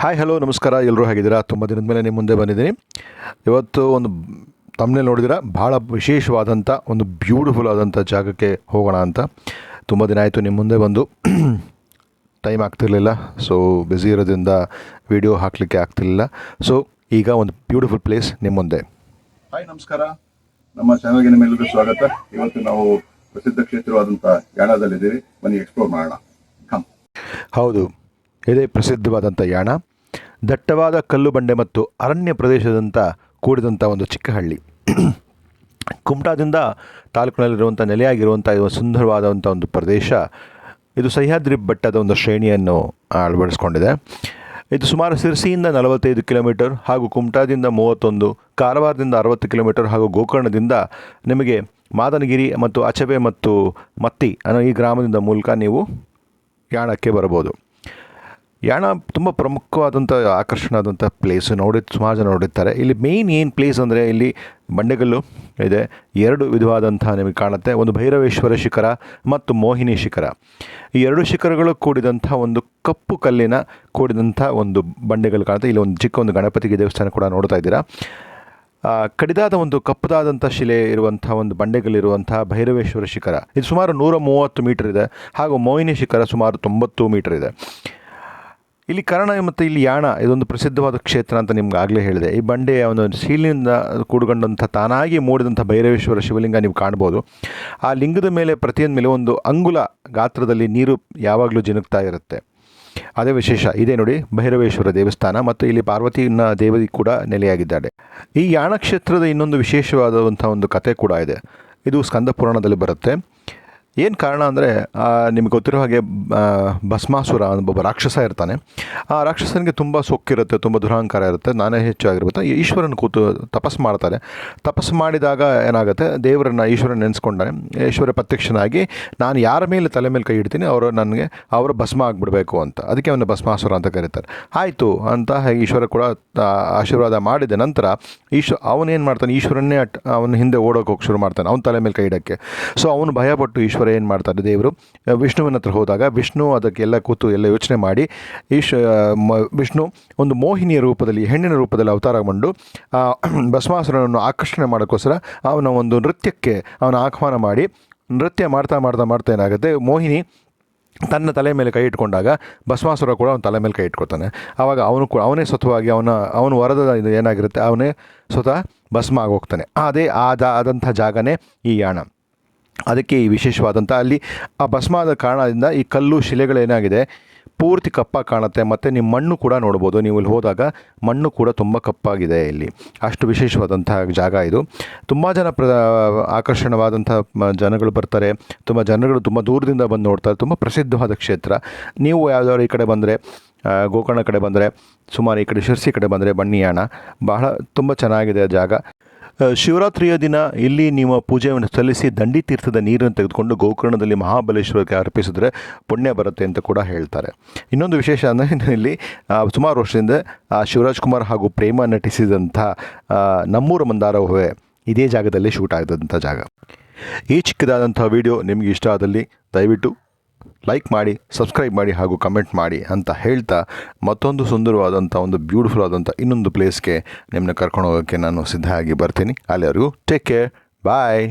Hi hello ನಮಸ್ಕಾರ. ಎಲ್ಲರೂ ಹೇಗಿದ್ದೀರಾ? ತುಂಬ ದಿನದ ಮೇಲೆ ನಿಮ್ಮ ಮುಂದೆ ಬಂದಿದ್ದೀನಿ. ಇವತ್ತು ಒಂದು ತಮ್ಮನೇ ನೋಡಿದಿರ ಭಾಳ ವಿಶೇಷವಾದಂಥ ಒಂದು ಬ್ಯೂಟಿಫುಲ್ ಆದಂಥ ಜಾಗಕ್ಕೆ ಹೋಗೋಣ ಅಂತ. ತುಂಬ ದಿನ ಆಯಿತು ನಿಮ್ಮ ಮುಂದೆ ಬಂದು. ಟೈಮ್ ಆಗ್ತಿರ್ಲಿಲ್ಲ. ಸೊ ಬ್ಯುಸಿ ಇರೋದ್ರಿಂದ ವಿಡಿಯೋ ಹಾಕಲಿಕ್ಕೆ ಆಗ್ತಿರ್ಲಿಲ್ಲ. ಸೊ ಈಗ ಒಂದು ಬ್ಯೂಟಿಫುಲ್ ಪ್ಲೇಸ್ ನಿಮ್ಮ ಮುಂದೆ. ಹಾಯ್ ನಮಸ್ಕಾರ. ನಮ್ಮ ಚಾನಲ್ಗೆ ನಿಮ್ಮೆಲ್ಲರಿಗೂ ಸ್ವಾಗತ. ಇವತ್ತು ನಾವು ಪ್ರಸಿದ್ಧ ಕ್ಷೇತ್ರವಾದಂಥ ಯಾಣದಲ್ಲಿದ್ದೀವಿ ಬನ್ನಿ ಎಕ್ಸ್ಪ್ಲೋರ್ ಮಾಡೋಣ. ಹೌದು. ಇದೇ ಪ್ರಸಿದ್ಧವಾದಂಥ ಯಾಣ, ದಟ್ಟವಾದ ಕಲ್ಲು ಬಂಡೆ ಮತ್ತು ಅರಣ್ಯ ಪ್ರದೇಶದಂಥ ಕೂಡಿದಂಥ ಒಂದು ಚಿಕ್ಕ ಹಳ್ಳಿ ಕುಮಟಾದಿಂದ ತಾಲೂಕಿನಲ್ಲಿರುವಂಥ ನೆಲೆಯಾಗಿರುವಂಥ ಇದು ಸುಂದರವಾದಂಥ ಒಂದು ಪ್ರದೇಶ. ಇದು ಸಹ್ಯಾದ್ರಿ ಬೆಟ್ಟದ ಒಂದು ಶ್ರೇಣಿಯನ್ನು ಅಳವಡಿಸ್ಕೊಂಡಿದೆ. ಇದು ಸುಮಾರು ಸಿರ್ಸಿಯಿಂದ ನಲವತ್ತೈದು ಕಿಲೋಮೀಟರ್ ಹಾಗೂ ಕುಮಟಾದಿಂದ ಮೂವತ್ತೊಂದು, ಕಾರವಾರದಿಂದ ಅರವತ್ತು ಕಿಲೋಮೀಟರ್ ಹಾಗೂ ಗೋಕರ್ಣದಿಂದ ನಿಮಗೆ ಮಾದನಗಿರಿ ಮತ್ತು ಅಚಬೆ ಮತ್ತು ಮತ್ತಿ ಅನ್ನೋ ಈ ಗ್ರಾಮದಿಂದ ಮೂಲಕ ನೀವು ಯಾಣಕ್ಕೆ ಬರ್ಬೋದು ಯಾಣ ತುಂಬ ಪ್ರಮುಖವಾದಂಥ ಆಕರ್ಷಣವಾದಂಥ ಪ್ಲೇಸು ನೋಡಿ, ಸುಮಾರು ಜನ ನೋಡಿರ್ತಾರೆ. ಇಲ್ಲಿ ಮೇಯ್ನ್ ಏನು ಪ್ಲೇಸ್ ಅಂದರೆ ಇಲ್ಲಿ ಬಂಡೆಗಲ್ಲು ಇದೆ. ಎರಡು ವಿಧವಾದಂಥ ನಿಮಗೆ ಕಾಣುತ್ತೆ. ಒಂದು ಭೈರವೇಶ್ವರ ಶಿಖರ ಮತ್ತು ಮೋಹಿನಿ ಶಿಖರ. ಈ ಎರಡು ಶಿಖರಗಳು ಕೂಡಿದಂಥ ಒಂದು ಕಪ್ಪು ಕಲ್ಲಿನ ಕೂಡಿದಂಥ ಒಂದು ಬಂಡೆಗಳು ಕಾಣುತ್ತೆ. ಇಲ್ಲಿ ಒಂದು ಚಿಕ್ಕ ಒಂದು ಗಣಪತಿಗೆ ದೇವಸ್ಥಾನ ಕೂಡ ನೋಡ್ತಾ ಇದ್ದೀರಾ. ಕಡಿದಾದ ಒಂದು ಕಪ್ಪದಾದಂಥ ಶಿಲೆ ಇರುವಂಥ ಒಂದು ಬಂಡೆಗಳಿರುವಂಥ ಭೈರವೇಶ್ವರ ಶಿಖರ. ಇದು ಸುಮಾರು ನೂರ ಮೂವತ್ತು ಮೀಟರ್ ಇದೆ. ಹಾಗೂ ಮೋಹಿನಿ ಶಿಖರ ಸುಮಾರು ತೊಂಬತ್ತು ಮೀಟರ್ ಇದೆ. ಇಲ್ಲಿ ಕರ್ಣ ಮತ್ತು ಇಲ್ಲಿ ಯಾಣ, ಇದೊಂದು ಪ್ರಸಿದ್ಧವಾದ ಕ್ಷೇತ್ರ ಅಂತ ನಿಮ್ಗೆ ಆಗಲೇ ಹೇಳಿದೆ. ಈ ಬಂಡೆಯ ಒಂದು ಶೀಲಿನಿಂದ ಕೂಡ್ಕೊಂಡಂಥ ತಾನಾಗಿ ಮೂಡಿದಂಥ ಭೈರವೇಶ್ವರ ಶಿವಲಿಂಗ ನೀವು ಕಾಣ್ಬೋದು. ಆ ಲಿಂಗದ ಮೇಲೆ ಪ್ರತಿಯೊಂದು ಮೇಲೆ ಒಂದು ಅಂಗುಲ ಗಾತ್ರದಲ್ಲಿ ನೀರು ಯಾವಾಗಲೂ ಜಿನುಗ್ತಾ ಇರುತ್ತೆ. ಅದೇ ವಿಶೇಷ, ಇದೇ ನೋಡಿ ಭೈರವೇಶ್ವರ ದೇವಸ್ಥಾನ ಮತ್ತು ಇಲ್ಲಿ ಪಾರ್ವತಿನ ದೇವತೆ ಕೂಡ ನೆಲೆಯಾಗಿದ್ದಾಳೆ. ಈ ಯಾಣ ಕ್ಷೇತ್ರದ ಇನ್ನೊಂದು ವಿಶೇಷವಾದಂಥ ಒಂದು ಕತೆ ಕೂಡ ಇದೆ. ಇದು ಸ್ಕಂದ ಪುರಾಣದಲ್ಲಿ ಬರುತ್ತೆ. ಏನು ಕಾರಣ ಅಂದರೆ ನಿಮಗೆ ಗೊತ್ತಿರೋ ಹಾಗೆ ಭಸ್ಮಾಸುರ ಒಬ್ಬ ರಾಕ್ಷಸ ಇರ್ತಾನೆ. ಆ ರಾಕ್ಷಸನಿಗೆ ತುಂಬ ಸೊಕ್ಕಿರುತ್ತೆ, ತುಂಬ ದುರಹಂಕಾರ ಇರುತ್ತೆ, ನಾನೇ ಹೆಚ್ಚು ಆಗಿರುತ್ತೆ ಈಶ್ವರನ ಕೂತು ತಪಸ್ಸು ಮಾಡ್ತಾರೆ. ತಪಸ್ಸು ಮಾಡಿದಾಗ ಏನಾಗುತ್ತೆ, ದೇವರನ್ನ ಈಶ್ವರನ ನೆನೆಸ್ಕೊಂಡಾನೆ. ಈಶ್ವರ ಪ್ರತ್ಯಕ್ಷನಾಗಿ, ನಾನು ಯಾರ ಮೇಲೆ ತಲೆ ಮೇಲೆ ಕೈ ಇಡ್ತೀನಿ, ಅವರು ನನಗೆ, ಅವರು ಭಸ್ಮ ಆಗಿಬಿಡಬೇಕು ಅಂತ. ಅದಕ್ಕೆ ಅವನು ಭಸ್ಮಾಸುರ ಅಂತ ಕರೀತಾರೆ. ಆಯಿತು, ಅಂತ ಈಶ್ವರ ಕೂಡ ಆಶೀರ್ವಾದ ಮಾಡಿದ ನಂತರ ಈಶ್ವ ಅವನೇನು ಮಾಡ್ತಾನೆ, ಈಶ್ವರನ್ನೇ ಅವನ ಹಿಂದೆ ಓಡೋಕೆ ಹೋಗಿ ಶುರು ಮಾಡ್ತಾನೆ, ಅವನ ತಲೆ ಮೇಲೆ ಕೈ ಇಡೋಕ್ಕೆ. ಸೊ ಅವನು ಭಯಪಟ್ಟು ಈಶ್ವರ ಏನು ಮಾಡ್ತಾರೆ, ದೇವರು, ವಿಷ್ಣುವಿನ ಹತ್ರ ಹೋದಾಗ ವಿಷ್ಣು ಅದಕ್ಕೆಲ್ಲ ಕೂತು ಎಲ್ಲ ಯೋಚನೆ ಮಾಡಿ, ಈಶ್ ವಿಷ್ಣು ಒಂದು ಮೋಹಿನಿಯ ರೂಪದಲ್ಲಿ, ಹೆಣ್ಣಿನ ರೂಪದಲ್ಲಿ ಅವತಾರಗೊಂಡು ಆ, ಭಸ್ಮಾಸುರನನ್ನು ಆಕರ್ಷಣೆ ಮಾಡೋಕ್ಕೋಸ್ಕರ ಅವನ ಒಂದು ನೃತ್ಯಕ್ಕೆ ಅವನ ಆಹ್ವಾನ ಮಾಡಿ, ನೃತ್ಯ ಮಾಡ್ತಾ ಮಾಡ್ತಾ ಮಾಡ್ತಾ ಏನಾಗುತ್ತೆ, ಮೋಹಿನಿ ತನ್ನ ತಲೆ ಮೇಲೆ ಕೈ ಇಟ್ಕೊಂಡಾಗ ಭಸ್ಮಾಸುರ ಕೂಡ ಅವನ ತಲೆ ಮೇಲೆ ಕೈ ಇಟ್ಕೊತಾನೆ. ಆವಾಗ ಅವನು ಕೂಡ, ಅವನೇ ಸ್ವತಃವಾಗಿ ಅವನ, ಅವನು ವರದ ಇದು ಏನಾಗಿರುತ್ತೆ, ಅವನೇ ಸ್ವತಃ ಭಸ್ಮ ಆಗೋಗ್ತಾನೆ. ಅದೇ ಆದ ಆದಂಥ ಜಾಗನೇ ಈ ಯಾಣ. ಅದಕ್ಕೆ ಈ ವಿಶೇಷವಾದಂಥ ಅಲ್ಲಿ ಆ ಭಸ್ಮಾದ ಕಾರಣದಿಂದ ಈ ಕಲ್ಲು ಶಿಲೆಗಳೇನಾಗಿದೆ ಪೂರ್ತಿ ಕಪ್ಪಾಗಿ ಕಾಣುತ್ತೆ ಮತ್ತು ನಿಮ್ಮ ಮಣ್ಣು ಕೂಡ ನೋಡ್ಬೋದು. ನೀವು ಇಲ್ಲಿ ಹೋದಾಗ ಮಣ್ಣು ಕೂಡ ತುಂಬ ಕಪ್ಪಾಗಿದೆ ಇಲ್ಲಿ. ಅಷ್ಟು ವಿಶೇಷವಾದಂಥ ಜಾಗ ಇದು. ತುಂಬ ಜನ ಪ್ರ ಆಕರ್ಷಣವಾದಂಥ ಜನಗಳು ಬರ್ತಾರೆ. ತುಂಬ ಜನಗಳು ತುಂಬ ದೂರದಿಂದ ಬಂದು ನೋಡ್ತಾರೆ. ತುಂಬ ಪ್ರಸಿದ್ಧವಾದ ಕ್ಷೇತ್ರ. ನೀವು ಯಾವ್ದಾದ್ರು ಈ ಕಡೆ ಬಂದರೆ ಗೋಕರ್ಣ ಕಡೆ ಬಂದರೆ, ಸುಮಾರು ಈ ಕಡೆ ಶಿರ್ಸಿ ಕಡೆ ಬಂದರೆ ಬನ್ನಿಯಾಣ. ಬಹಳ ತುಂಬ ಚೆನ್ನಾಗಿದೆ ಜಾಗ. ಶಿವರಾತ್ರಿಯ ದಿನ ಇಲ್ಲಿ ನಿಮ್ಮ ಪೂಜೆಯನ್ನು ಸಲ್ಲಿಸಿ ದಂಡಿ ತೀರ್ಥದ ನೀರನ್ನು ತೆಗೆದುಕೊಂಡು ಗೋಕರ್ಣದಲ್ಲಿ ಮಹಾಬಲೇಶ್ವರಕ್ಕೆ ಅರ್ಪಿಸಿದ್ರೆ ಪುಣ್ಯ ಬರುತ್ತೆ ಅಂತ ಕೂಡ ಹೇಳ್ತಾರೆ. ಇನ್ನೊಂದು ವಿಶೇಷ ಅಂದರೆ ಇಲ್ಲಿ ಸುಮಾರು ವರ್ಷದಿಂದ ಶಿವರಾಜ್ ಕುಮಾರ್ ಹಾಗೂ ಪ್ರೇಮ ನಟಿಸಿದಂಥ ನಮ್ಮೂರ ಮಂದಾರ ಹೂವೆ ಇದೇ ಜಾಗದಲ್ಲಿ ಶೂಟ್ ಆಗಿದಂಥ ಜಾಗ. ಈ ಚಿಕ್ಕದಾದಂಥ ವಿಡಿಯೋ ನಿಮಗೆ ಇಷ್ಟ ಆದಲ್ಲಿ ದಯವಿಟ್ಟು ಲೈಕ್ ಮಾಡಿ ಸಬ್ಸ್ಕ್ರೈಬ್ ಮಾಡಿ ಹಾಗೂ ಕಮೆಂಟ್ ಮಾಡಿ ಅಂತ ಹೇಳ್ತಾ ಮತ್ತೊಂದು ಸುಂದರವಾದಂಥ ಒಂದು ಬ್ಯೂಟಿಫುಲ್ ಆದಂಥ ಇನ್ನೊಂದು ಪ್ಲೇಸ್ಗೆ ನಿಮ್ಮನ್ನ ಕರ್ಕೊಂಡು ಹೋಗೋಕ್ಕೆ ನಾನು ಸಿದ್ಧ ಆಗಿ ಬರ್ತೀನಿ. ಅಲ್ಲಿವರೆಗೂ ಟೇಕ್ ಕೇರ್ ಬಾಯ್